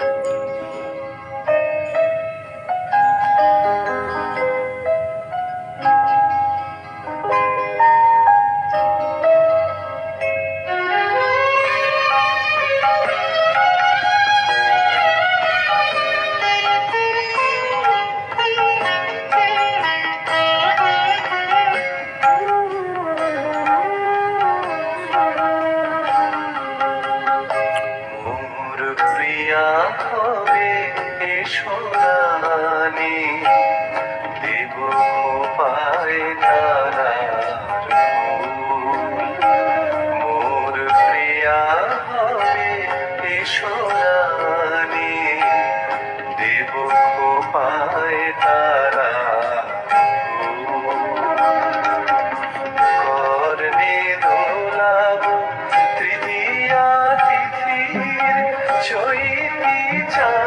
মোর প্রিয়া হবে সোনানি দেব পায় ফুল। মোর প্রিয়া হবে সোনানি দেব পায় দোলাব তৃতীয়া তিথির চৈতি চাই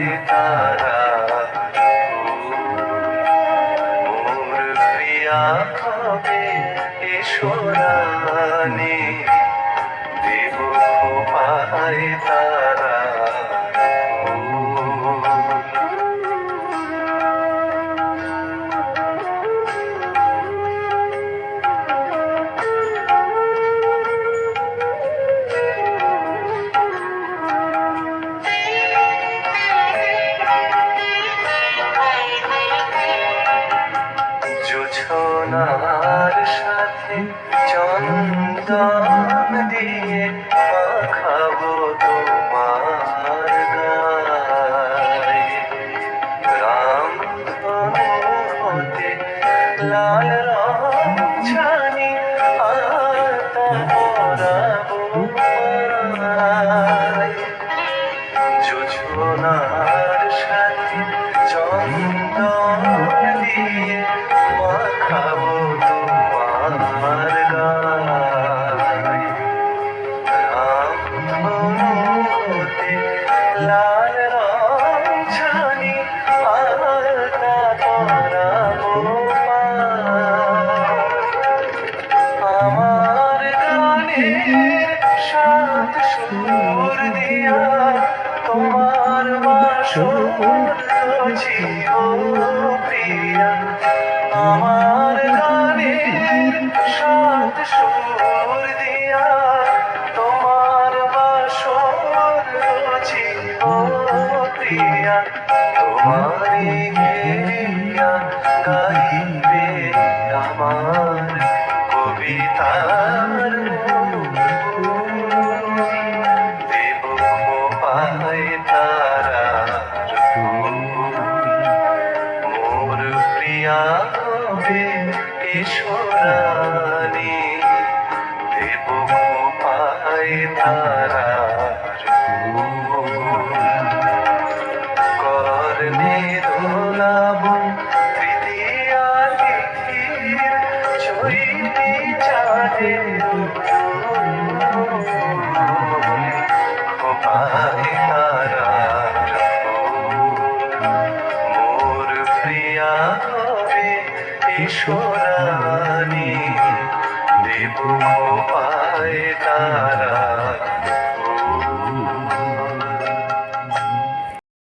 তারা। মোর প্রিয়া হবে ঈশ্বরানি দেব পায় তারা। জোছনার সাথে চন্দন দিয়ে মাখাবো তোমার রাম হতে লাল রং ছানি পায়ে। আমার গানের করনে